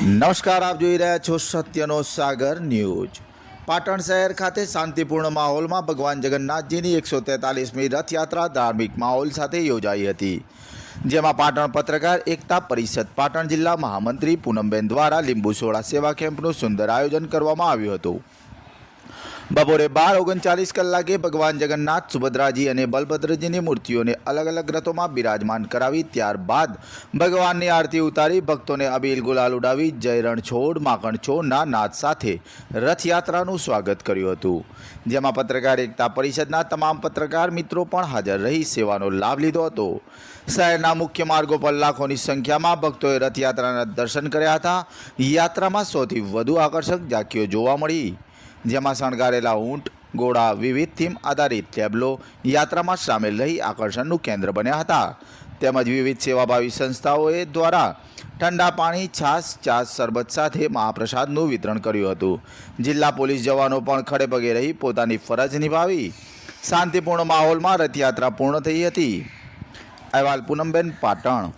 નમસ્કાર, આપ જોઈ રહ્યા છો સત્યનો સાગર ન્યૂઝ. પાટણ શહેર ખાતે શાંતિપૂર્ણ માહોલમાં ભગવાન જગન્નાથજીની એકસો તેતાલીસમી રથયાત્રા ધાર્મિક માહોલ સાથે યોજાઈ હતી. જેમાં પાટણ પત્રકાર એકતા પરિષદ, પાટણ જિલ્લા મહામંત્રી પૂનમબેન દ્વારા લીંબુ સોડા સેવા કેમ્પનું સુંદર આયોજન કરવામાં આવ્યું હતું. બપોરે બાર ઓગણચાલીસ કલાકે ભગવાન જગન્નાથ, સુભદ્રાજી અને બલભદ્રજીની મૂર્તિઓને અલગ અલગ રથોમાં બિરાજમાન કરાવી, ત્યારબાદ ભગવાનની આરતી ઉતારી, ભક્તોને અબીલ ગુલાલ ઉડાવી, જય રણછોડ માખણછોડના નાદ સાથે રથયાત્રાનું સ્વાગત કર્યું હતું. જેમાં પત્રકાર એકતા પરિષદના તમામ પત્રકાર મિત્રો પણ હાજર રહી સેવાનો લાભ લીધો હતો. શહેરના મુખ્ય માર્ગો પર લાખોની સંખ્યામાં ભક્તોએ રથયાત્રાના દર્શન કર્યા હતા. યાત્રામાં સૌથી વધુ આકર્ષક ઝાંખીઓ જોવા મળી. જેમાં શણગારેલા ઊંટ ઘોડા વિવિધ થીમ આધારિત ટેબ્લો, યાત્રામાં સામેલ રહી આકર્ષણનું કેન્દ્ર બન્યા હતા. તેમજ વિવિધ સેવાભાવી સંસ્થાઓએ દ્વારા ઠંડા પાણી, છાશ, ચાસ, શરબત સાથે મહાપ્રસાદનું વિતરણ કર્યું હતું. જિલ્લા પોલીસ જવાનો પણ ખડેપગે રહી પોતાની ફરજ નિભાવી. શાંતિપૂર્ણ માહોલમાં રથયાત્રા પૂર્ણ થઈ હતી. અહેવાલ પૂનમબેન પાટણ.